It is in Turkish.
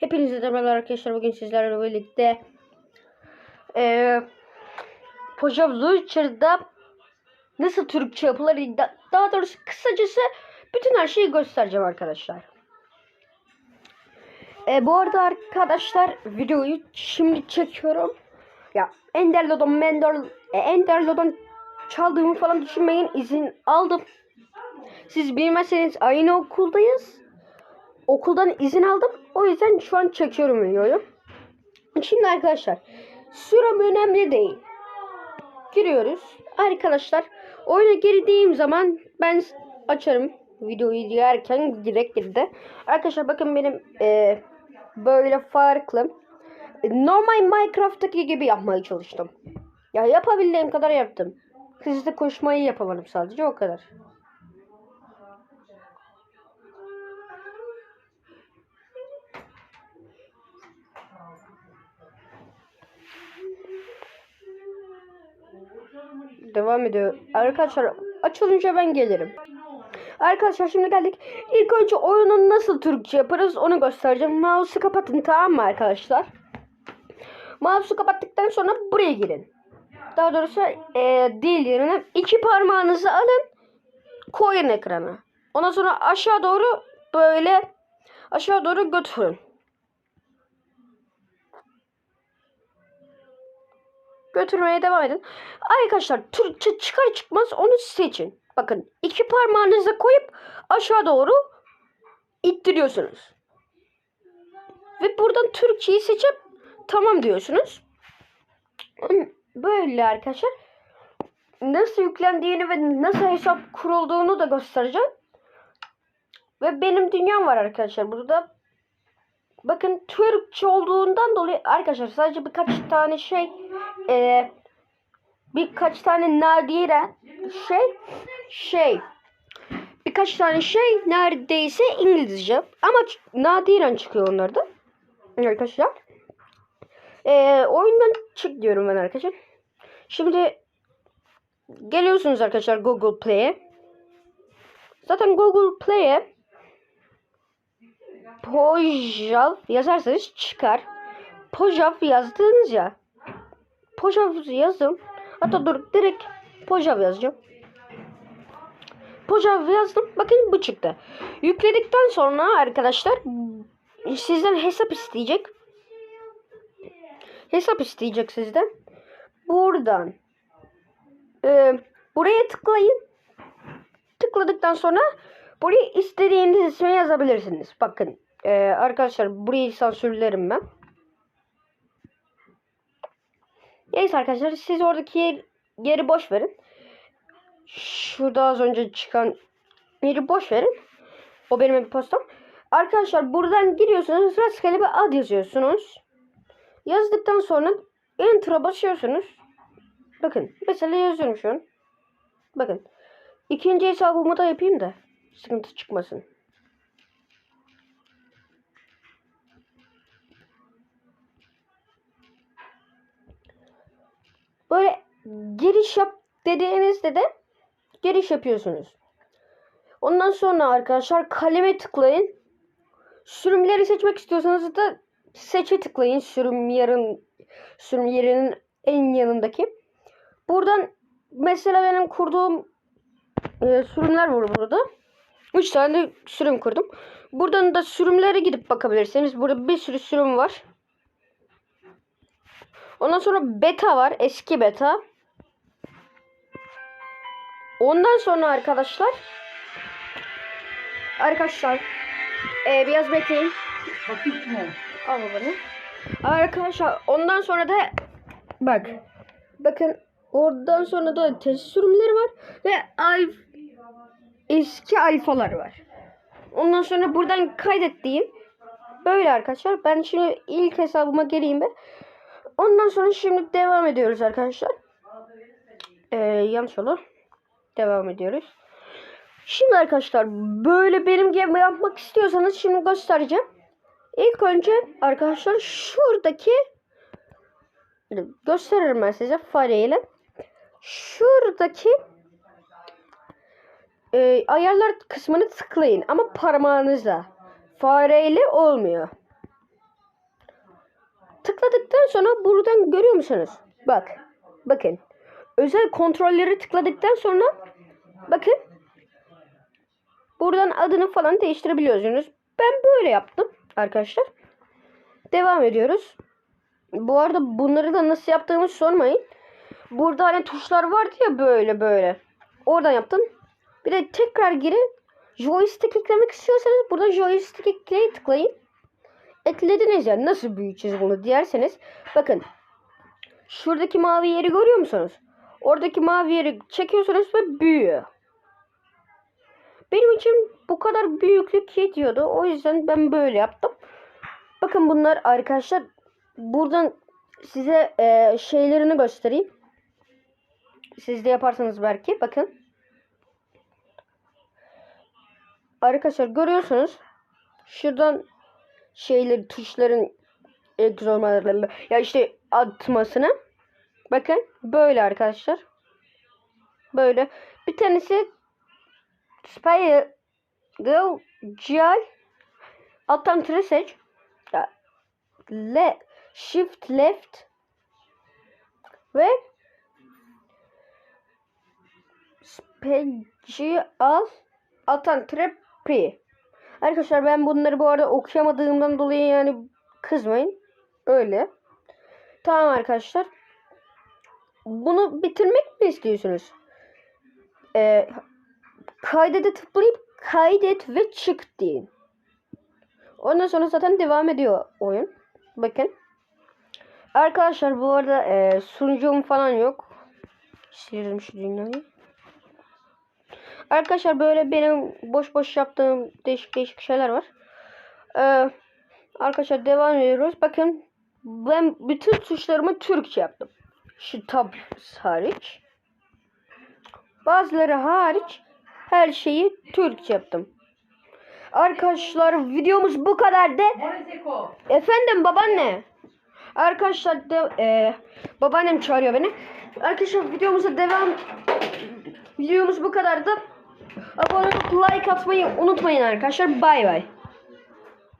Hepinize de merhaba arkadaşlar. Bugün sizlerle birlikte eee Pojav Launcher'da nasıl Türkçe yapılır da- daha doğrusu kısacası bütün her şeyi göstereceğim arkadaşlar. E, bu arada arkadaşlar videoyu şimdi çekiyorum. Ya Enderlo'dan Mender, e, Enderlo'dan çaldığımı falan düşünmeyin izin aldım. Siz bilmezseniz aynı okuldayız okuldan izin aldım. O yüzden şu an çekiyorum videoyu. Şimdi arkadaşlar sürem önemli değil. Giriyoruz. Arkadaşlar oyuna girdiğim zaman ben açarım videoyu diğerken direkt girdi. Arkadaşlar bakın benim e, böyle farklı normal Minecraft'taki gibi yapmaya çalıştım. Ya yapabildiğim kadar yaptım. Hızlı koşmayı yapamadım sadece o kadar. Devam ediyor. Arkadaşlar açılınca ben gelirim. Arkadaşlar şimdi geldik. İlk önce oyunun nasıl Türkçe yaparız onu göstereceğim. Mouse'u kapatın tamam mı arkadaşlar? Mouse'u kapattıktan sonra buraya girin. Daha doğrusu e, değil yerine iki parmağınızı alın. Koyun ekrana. Ondan sonra aşağı doğru böyle aşağı doğru götürün. Götürmeye devam edin. Arkadaşlar Türkçe çıkar çıkmaz onu seçin. Bakın iki parmağınızı koyup aşağı doğru ittiriyorsunuz. Ve buradan Türkçeyi seçip tamam diyorsunuz. Böyle arkadaşlar. Nasıl yüklendiğini ve nasıl hesap kurulduğunu da göstereceğim. Ve benim dünyam var arkadaşlar burada. Bakın Türkçe olduğundan dolayı arkadaşlar sadece birkaç tane şey e, birkaç tane nadire şey şey birkaç tane şey neredeyse İngilizce ama nadiren çıkıyor onlarda arkadaşlar. E, oyundan çık diyorum ben arkadaşlar. Şimdi geliyorsunuz arkadaşlar Google Play'e. Zaten Google Play'e Pojav yazarsanız çıkar. Pojav yazdınız ya. Pojav yazdım. Hatta dur direkt Pojav yazacağım. Pojav yazdım. Bakın bu çıktı. Yükledikten sonra arkadaşlar sizden hesap isteyecek. Hesap isteyecek sizden. Buradan e, buraya tıklayın. Tıkladıktan sonra buraya istediğiniz ismi yazabilirsiniz. Bakın e, arkadaşlar burayı sansürlerim ben. Neyse arkadaşlar siz oradaki yer, yeri boş verin. Şurada az önce çıkan yeri boş verin. O benim e-postam. Arkadaşlar buradan giriyorsunuz. Rastgele bir ad yazıyorsunuz. Yazdıktan sonra Enter'a basıyorsunuz. Bakın mesela yazıyorum şu an. Bakın. İkinci hesabımı da yapayım da sıkıntı çıkmasın. Giriş yap dediğinizde de giriş yapıyorsunuz. Ondan sonra arkadaşlar kaleme tıklayın. Sürümleri seçmek istiyorsanız da seçe tıklayın. Sürüm yarın sürüm yerinin en yanındaki. Buradan mesela benim kurduğum e, sürümler var burada. 3 tane sürüm kurdum. Buradan da sürümlere gidip bakabilirsiniz. Burada bir sürü sürüm var. Ondan sonra beta var. Eski beta. Ondan sonra arkadaşlar Arkadaşlar e, biraz bekleyin. Al babanı. Arkadaşlar ondan sonra da bak. Bakın oradan sonra da test sürümleri var ve alf eski alfalar var. Ondan sonra buradan kaydettiğim böyle arkadaşlar. Ben şimdi ilk hesabıma geleyim be. Ondan sonra şimdi devam ediyoruz arkadaşlar. Ee, yanlış oldu. Devam ediyoruz. Şimdi arkadaşlar böyle benim gibi yapmak istiyorsanız şimdi göstereceğim. İlk önce arkadaşlar şuradaki gösteririm ben size fareyle. Şuradaki e, ayarlar kısmını tıklayın ama parmağınızla. Fareyle olmuyor. Tıkladıktan sonra buradan görüyor musunuz? Bak. Bakın. Özel kontrolleri tıkladıktan sonra bakın. Buradan adını falan değiştirebiliyorsunuz. Ben böyle yaptım arkadaşlar. Devam ediyoruz. Bu arada bunları da nasıl yaptığımı sormayın. Burada hani tuşlar vardı ya böyle böyle. Oradan yaptım. Bir de tekrar geri joystick eklemek istiyorsanız burada joystick ekleyi tıklayın. Eklediniz ya nasıl büyüteceğiz bunu diyerseniz. Bakın. Şuradaki mavi yeri görüyor musunuz? Oradaki mavi yeri çekiyorsunuz ve büyüyor. Benim için bu kadar büyüklük yetiyordu. O yüzden ben böyle yaptım. Bakın bunlar arkadaşlar. Buradan size e, şeylerini göstereyim. Siz de yaparsanız belki. Bakın. Arkadaşlar görüyorsunuz. Şuradan şeyleri tuşların egzomalarla ya işte atmasını. Bakın böyle arkadaşlar. Böyle. Bir tanesi Spire Go GI alttan tire seç. Le, shift left ve special alttan tire P. Arkadaşlar ben bunları bu arada okuyamadığımdan dolayı yani kızmayın. Öyle. Tamam arkadaşlar. Bunu bitirmek mi istiyorsunuz? Ee, kaydede tıklayıp kaydet ve çık deyin. Ondan sonra zaten devam ediyor oyun. Bakın. Arkadaşlar bu arada e, sunucum falan yok. Silerim şu dünyayı. Arkadaşlar böyle benim boş boş yaptığım değişik değişik şeyler var. Ee, arkadaşlar devam ediyoruz. Bakın ben bütün tuşlarımı Türkçe yaptım. Şu tab hariç. Bazıları hariç her şeyi Türkçe yaptım. Arkadaşlar videomuz bu kadardı. Moriseko. Efendim babaanne. Arkadaşlar de, e, babaannem çağırıyor beni. Arkadaşlar videomuza devam. Videomuz bu kadardı. Abone olup like atmayı unutmayın arkadaşlar. Bay bay.